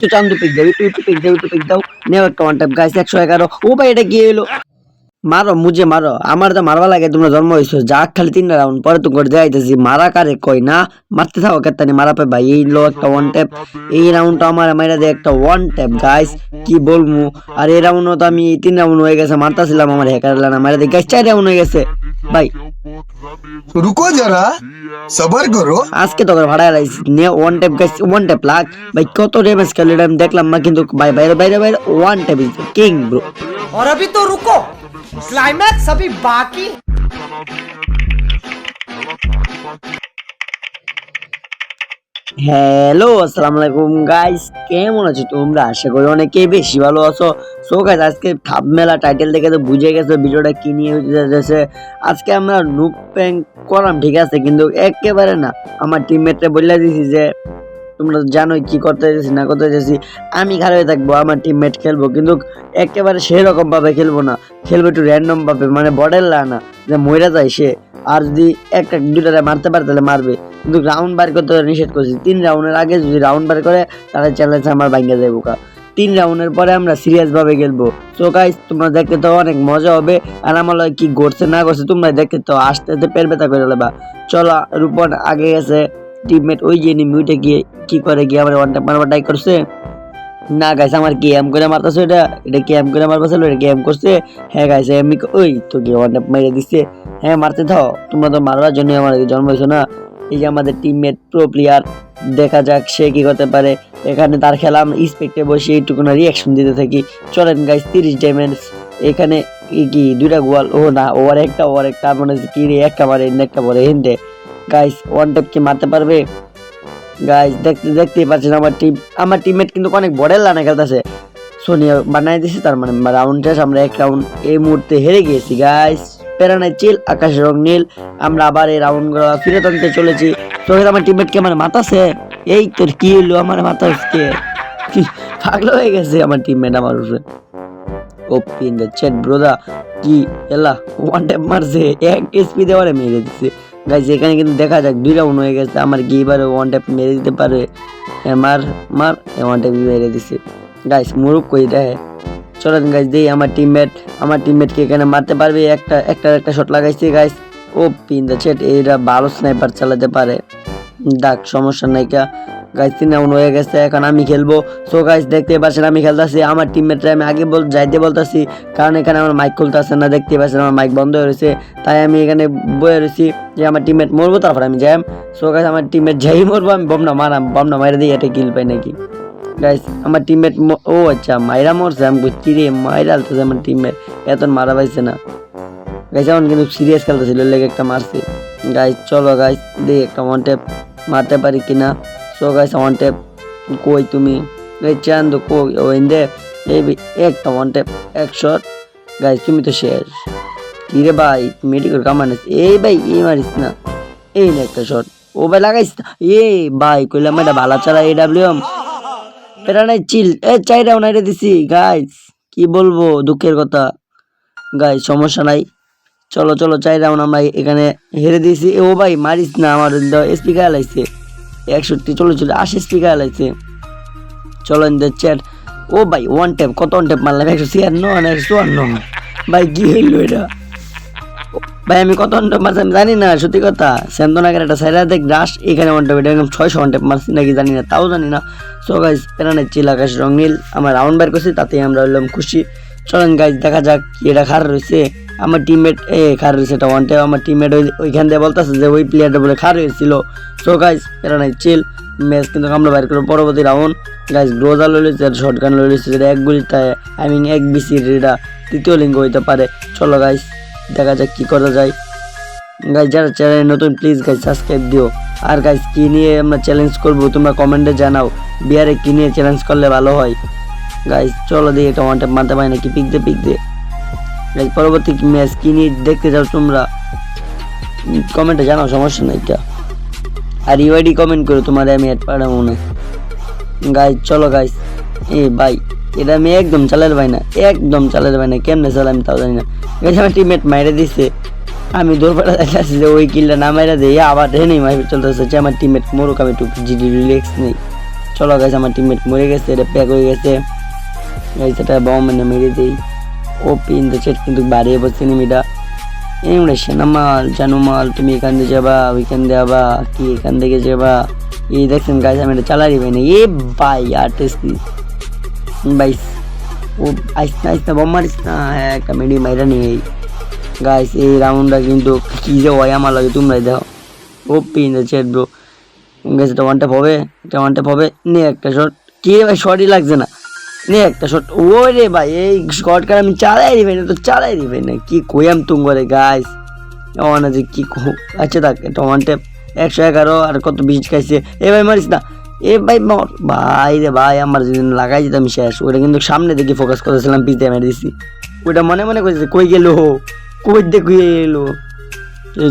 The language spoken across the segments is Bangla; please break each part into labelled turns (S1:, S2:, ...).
S1: একটু চান্দু পিক দাও একটু একটু পিক দাও। একটু পিক দাও নেও একটা ওয়ান টাইপ গাইস একশো এগারো। ও ভাই, এটা কি হলো মারো, মুজে মারো। আমার তো মারবা লাগে, তোমরা জন্ম হয়েছো যা খালি তিনটা রাউন্ড পরে তো করে যাইতেছি মারা কারে কই না? মারতে থাকো কেতানি, মারা পাই ভাই। এই লো একটা ওয়ান ট্যাপ এই রাউন্ডটা আমার মাইরা দিয়ে একটা ওয়ান ট্যাপ গাইস কি বলব? আর এই রাউন্ডও তো আমি তিন রাউন্ড হয়ে গেছে, মারতাছিলাম আমার হ্যাকার মাইরা দিয়ে গাইস চার রাউন্ড হয়ে গেছে। ভাই
S2: रुको जरा सबर करो
S1: আজকে তো ভাড়া লাইছি নে one tap guys one tap লাগ ভাই কত ড্যামেজ খেলে আমি দেখলাম না কিন্তু ভাই বাইরে বাইরে বাইরে one tap is king bro
S3: और अभी तो रुको क्लाइमैक्स अभी बाकी
S1: হ্যালো আসসালামু আলাইকুম গাইস কেমন আছো তোমরা আশা করি অনেকেই বেশি ভালো আছো সো গাইস আজকে থাপ মেলা টাইটেল দেখে তো বুঝে গেছে ভিডিওটা কি নিয়ে হচ্ছে আজকে আমরা নুপ প্যাং করাম, ঠিক আছে? কিন্তু একেবারে না, আমার টিমমেটরে বলে দিছি যে, তোমরা তো জানোই কি করতে যাচ্ছি না করতে যাচ্ছি আমি খারাপ হয়ে থাকব, আমার টিমমেট খেলব। কিন্তু একেবারে সেরকম ভাবে খেলব না। খেলব একটু র্যান্ডম ভাবে মানে বডেল না, যে মইরা যায় সে। আর যদি একটা দুটা মারতে পারে, তাহলে মারবে। কিন্তু রাউন্ড বার করতে নিষেধ করছি। তিন রাউন্ডের আগে যদি রাউন্ড বার করে, তাহলে চ্যালেঞ্জ আমার ভাঙ্গে যাব কা তিন রাউন্ডের পরে আমরা সিরিয়াস ভাবে খেলব। সো গাইস তোমরা দেখতে তো অনেক মজা হবে, আর আমার কি ঘটছে না করছে তোমরা দেখতে তো আস্তে আস্তে পের বেতা করে নেবা চলো, রূপন আগে গেছে টিমমেট ওই যে মিউটে গিয়ে কি করে, গিয়ে আমার ওয়ান ট্যাপ মারবার ট্রাই করছে। না গাইছে আমার কি এম করে মারতেছে এটা এটা কি এম করে মারবা ছিল এটা কি এম করছে? হ্যাঁ গাইছে এমনি ওই তো গিয়ে ওয়ান ট্যাপ মেরে দিচ্ছে হ্যাঁ মারতে থাও তোমরা তো মারবার জন্য আমার জন্ম হয়েছো না? এই যে আমাদের টিমমেট প্রো প্লেয়ার দেখা যাক সে কি করতে পারে। এখানে তার খেলা আমরা স্পেক্টে বসে এইটুকু না রিয়াকশন দিতে থাকি। চলেন গাইস তিরিশ ড্যামেজ এখানে কি দুইটা গোয়াল ও না ওভার একটা ওভার একটা। মনে হচ্ছে কি রে? একটা মারে, একটা পরে হিন্দে গাইস ওয়ান ট্যাপ কি মারতে পারবে? গাইস দেখতে, দেখতেই পাচ্ছেন আমার টিম আমার টিমমেট কিন্তু অনেক বড়ের লানা খেলতেছে। সোনিয়া বানাই দিছে, তার মানে রাউন্ড শেষ, আমরা এক রাউন্ড এই মুহূর্তে হেরে গিয়েছি গাইস প্যারানাই চিল আকাশ রং নীল। আমরা আবার এই রাউন্ড ফিরত আনতে চলেছি। তো আমার টিমমেট কে মানে মাতাছে? এই তোর কি হলো আমার মাতাসকে পাগল হয়ে গেছে আমার টিমমেট আমার উপরে। ওপি ইন দ্য চ্যাট ব্রোদা কি, এলা ওয়ান ট্যাপ মারছে। এক এসপি দেওয়ারে মেরে দিচ্ছে গাইজ এখানে কিন্তু দেখা যাক, দুই রাউন্ড হয়ে গেছে। আমার কি এবারে ওয়ান ট্যাপ মেরে দিতে পারে? এ, মার মার। ওয়ান ট্যাপ মেরে দিছে। গাইস মুরুক কই দেয়? চলেন গাইজ দেই আমার টিমমেট আমার টিমমেটকে এখানে মারতে পারবে। একটা একটা একটা শট লাগাইছে গাইস ও পিন দ্য চ্যাট এরা ভালো স্নাইপার চালাতে পারে। ডাক সমস্যা নাই কা। গাইস তিন রাউন্ড হয়ে গেছে, এখন আমি খেলব। সো গাইস দেখতে পাচ্ছেন, আমি খেলতেছি। আমার টিমমেটরা আমি আগে বল, যাইতে বলতেছি, কারণ এখানে আমার মাইক খুলতেছে না। দেখতে পাচ্ছেন, আমার মাইক বন্ধ হয়ে রয়েছে। তাই আমি এখানে বয়ে রয়েছি যে আমার টিমমেট মরবো, তারপর আমি যাই সো গাইস আমার টিমমেট যাই মরবো, আমি বমনা মারাম বমনা মাইরে দিই, এটা কিল পাই নাকি? গাইস আমার টিমমেট ও আচ্ছা মাইরা মরছে, আমি বুঝছি রে, মাইরা আলতেছে আমার টিমমেট এত মারা পাইছে না। গাইস এখন কিন্তু সিরিয়াস খেলতেছিল লেগে একটা মারছে। গাইস চলো গাইস দেখি একটা ওয়ান ট্যাপ মারতে পারি কিনা। সো গাইস ওয়ান ট্যাপ কই তুমি? এই চান্দ কই? ও ইন্দে এই একটা ওয়ান ট্যাপ এক শট গাইস তুমি তো শেষ। কি রে ভাই মেডিকেল কামানিস এই ভাই এই মারিস না। এই না একটা শট ও ভাই, লাগাইস না। এই ভাই, কইলাম এটা ভালো চালা এ ডাব্লিউ এম এটা নাই চিল। এ, চাইরাও নাই রে দিছি। গাইস কি বলব? দুঃখের কথা। গাইস সমস্যা নাই। চলো চলো চাই রাউন্ড আমরা এখানে হেরে দিয়েছি। ও ভাই, মারিস না আমার। স্পিকার লাইছে একষট্টি চলো চলো আশি স্পিকার লাইছে চলো চ্যাট ও ভাই ওয়ান ট্যাপ কত ওয়ান ট্যাপ মারলাম? একশো ছিয়ান্ন একশো চুয়ান্ন? ভাই, কি হইল এটা? ভাই, আমি কত ওয়ান মারছি আমি জানি না, সত্যি কথা। স্যান্তনাগের একটা সাইডা দেখ গ্রাস এখানে ওয়ান এটা একদম ছয়শো ওয়ান মারছি নাকি জানি না, তাও জানি না। সো গাইজ এখানে চিল আকাশ, রং নীল, আমরা রাউন্ড বের করছি তাতেই আমরা হইলাম খুশি। চলেন গাইজ দেখা যাক কি এটা খার রয়েছে। আমার টিমমেট এ, খার রয়েছে এটা ওয়ান আমার টিমমেট ওই, ওইখান দিয়ে বলতেছে যে ওই প্লেয়ারটা বলে খার হয়েছিল। সো গাইজ এটা নাই চিল ম্যাচ কিন্তু আমরা বাইর করব পরবর্তী রাউন্ড গাইজ গ্রোজা লইলেছে আর শর্ট গান লইলেছে যেটা এক গুলিতে আই মিন এক বিসির এটা তৃতীয় লিঙ্গ হইতে পারে। চলো গাইজ দেখা যাক কি করা যায়। গাইজ যারা চ্যানেল নতুন প্লিজ গাইজ সাবস্ক্রাইব দিও। আর গাইজ কি নিয়ে আমরা চ্যালেঞ্জ করব, তোমরা কমেন্টে জানাও। বিহারে কি নিয়ে চ্যালেঞ্জ করলে ভালো হয়? গাইজ চলো দিয়ে একটা ওয়ান ট্যাপ মারতে পারি নাকি? পিক দে পিক পরবর্তী ম্যাচ কি নিয়ে দেখতে চাও তোমরা। কমেন্টে জানাও, সমস্যা নেই এটা। আর ইউআইডি কমেন্ট করো তোমার আমি অ্যাড পাঠাবো না। গাইজ চলো গাইজ এ ভাই এটা আমি একদম চালাতে পারি না, একদম চালাতে পারি না, কেমনে চালাই আমি তাও জানি না। গাইজ আমার টিমমেট মাইরে দিছে, আমি দৌড়পাড়া দেখাচ্ছি যে ওই কিলটা না মাইরা দিয়ে আবার রেনেই মাইরে চলতেছে যে আমার টিমমেট মরুক, আমি একটু জিডি রিল্যাক্স নেই। চলো গেছে আমার টিমমেট মরে গেছে, এটা প্যাক হয়ে গেছে। গাইস এটা বম এনে মেরে দিই। ও পিন তো চেট কিন্তু বাড়িয়ে বসছে নিমিটা। এমনি সেনামাল, জানুমাল, তুমি এখান দিয়ে যাবা, ওইখান দিয়ে যাবা, কি এখান থেকে যাবা। এই দেখছেন গাইস আমি এটা চালাই না। এ ভাই আর্টিস্ট ভাই ও আইস না আইস না বম মারিস না হ্যাঁ একটা মেডি মাইরা নিয়ে গাইস এই রাউন্ডটা কিন্তু কি যে হয় আমার লাগে তোমরাই দেখো ও পিন চেট ব্রো গেছে এটা ওয়ান ট্যাপ হবে এটা ওয়ান ট্যাপ হবে নে একটা শট কে ভাই শটই লাগছে না নে একটা শট ও রে ভাই এই শট আমি চালাই দিবে না তো চালাই দিবে না কি কইয়াম তুম করে গাইস এমন আছে কি আচ্ছা দেখ এটা ওয়ান ট্যাপ একশো এগারো আর কত বিশ খাইছে এ ভাই মারিস না এ ভাই মর। ভাই রে ভাই, আমার যেদিন লাগাই যেতাম শেষ। ওটা কিন্তু সামনে দেখে ফোকাস করেছিলাম পিছিয়ে মেরে দিছি। ওইটা মনে মনে করছে কই গেল? কই দেখে এলো?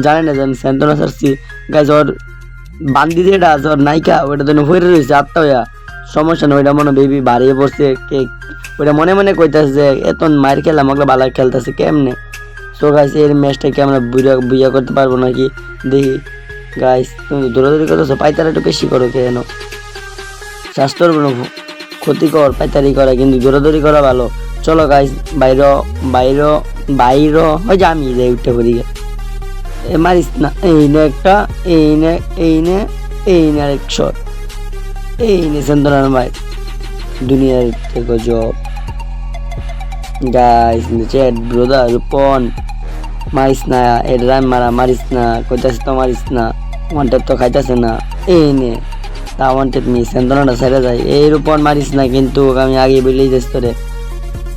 S1: জানে না, জানি স্যান্তনা সারছি গাইজ ওর বান্দি যেটা আছে, ওর নায়িকা ওটা তো হয়ে রয়েছে আত্মা হইয়া। সমস্যা না ওইটা মনে বেবি বাড়িয়ে পড়ছে, কে ওইটা মনে মনে কইতাছে যে এত মায়ের খেলা আমাকে বালা খেলতেছে কেমনে? সো গাইস এর ম্যাচটা কি আমরা বুঝা বুঝা করতে পারব নাকি? দেখি। গাইস তুমি দৌড়াদৌড়ি করতেছো, পাইতারা একটু বেশি করো কেন স্বাস্থ্যর কোনো ক্ষতিকর পাইতারি করা কিন্তু দৌড়াদৌড়ি করা ভালো। চলো গাইস বাইর বাইর বাইর ওই যে আমি যাই উঠতে গে। এ মারিস না এই নে একটা এই নে এই নে এই নে আরেক শট এই নে চন্দনার ভাই দুনিয়ার থেকে জব গাইস চ্যাট ব্রদার রূপন মারিস না এর রাম মারা মারিস না কইতাস তো মারিস না ওয়ান টেপ তো খাইতাছে না। এই নে তা ওয়ান টেপ নি চন্দনাটা ছেড়ে যায়। এই রূপন মারিস না কিন্তু, আমি আগে বলেই যাস তোরে।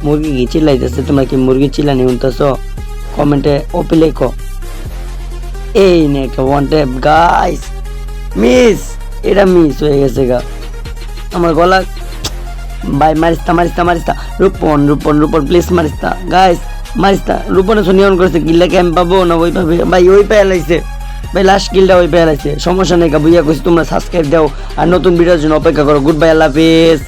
S1: মুরগি কি চিল্লাইতেছে? তোমরা কি মুরগি চিল্লানি শুনতেছ? কমেন্টে ওপি লেখো। এই নে একটা ওয়ান ট্যাপ গাইস মিস এটা মিস হয়ে গেছে গা। আমার গলা, ভাই মারিস্তা মারিস্তা মারিস্তা রূপন রূপন রূপন প্লিজ মারিস্তা গাইস মারিস্তা রূপনে শুনি অন করছে কিল্লা ক্যাম্প পাবো না, ওই পাবে। ভাই, ওই পেয়ে লাইছে ভাই লাস্ট কিলটা ওই পেয়ে সমস্যা নেই বুঝিয়া কইছি তোমরা সাবস্ক্রাইব দাও। আর নতুন ভিডিওর জন্য অপেক্ষা করো। গুড বাই আল্লাহ হাফিজ।